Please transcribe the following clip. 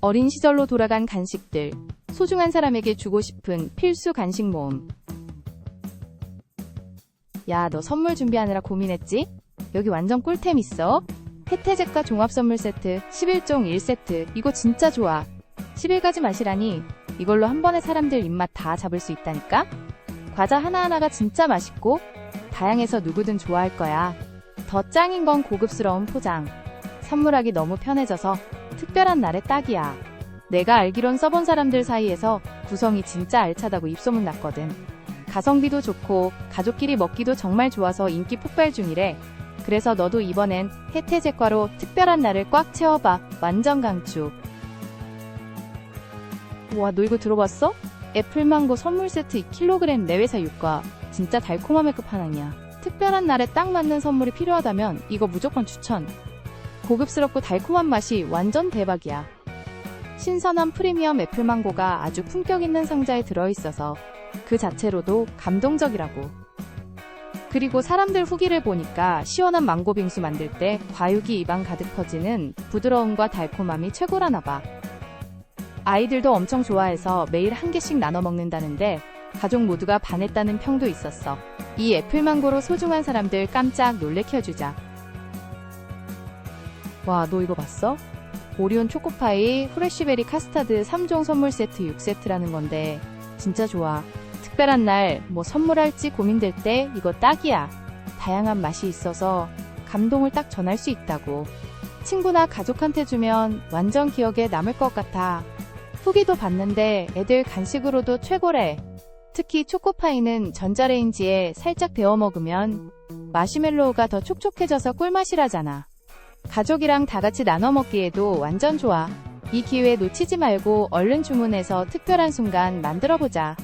어린 시절로 돌아간 간식들, 소중한 사람에게 주고 싶은 필수 간식 모음. 야, 너 선물 준비하느라 고민했지? 여기 완전 꿀템 있어. 혜태제과 종합 선물 세트 11종 1세트. 이거 진짜 좋아. 11가지 맛이라니 이걸로 한 번에 사람들 입맛 다 잡을 수 있다니까? 과자 하나하나가 진짜 맛있고 다양해서 누구든 좋아할 거야. 더 짱인 건 고급스러운 포장. 선물하기 너무 편해져서 특별한 날에 딱이야. 내가 알기론 써본 사람들 사이에서 구성이 진짜 알차다고 입소문 났거든. 가성비도 좋고 가족끼리 먹기도 정말 좋아서 인기 폭발 중이래. 그래서 너도 이번엔 혜태 제과로 특별한 날을 꽉 채워봐. 완전 강추. 와, 너 이거 들어봤어? 애플망고 선물 세트 2kg 내외사 유가. 진짜 달콤함의 끝판왕이야. 특별한 날에 딱 맞는 선물이 필요하다면 이거 무조건 추천. 고급스럽고 달콤한 맛이 완전 대박이야. 신선한 프리미엄 애플망고가 아주 품격 있는 상자에 들어있어서 그 자체로도 감동적이라고. 그리고 사람들 후기를 보니까 시원한 망고 빙수 만들 때 과육이 입안 가득 퍼지는 부드러움과 달콤함이 최고라나 봐. 아이들도 엄청 좋아해서 매일 한 개씩 나눠 먹는다는데 가족 모두가 반했다는 평도 있었어. 이 애플망고로 소중한 사람들 깜짝 놀래켜주자. 와, 너 이거 봤어? 오리온 초코파이, 후레쉬베리 카스타드 3종 선물 세트 6세트라는 건데 진짜 좋아. 특별한 날 뭐 선물할지 고민될 때 이거 딱이야. 다양한 맛이 있어서 감동을 딱 전할 수 있다고. 친구나 가족한테 주면 완전 기억에 남을 것 같아. 후기도 봤는데 애들 간식으로도 최고래. 특히 초코파이는 전자레인지에 살짝 데워 먹으면 마시멜로우가 더 촉촉해져서 꿀맛이라잖아. 가족이랑 다 같이 나눠 먹기에도 완전 좋아. 이 기회 놓치지 말고 얼른 주문해서 특별한 순간 만들어 보자.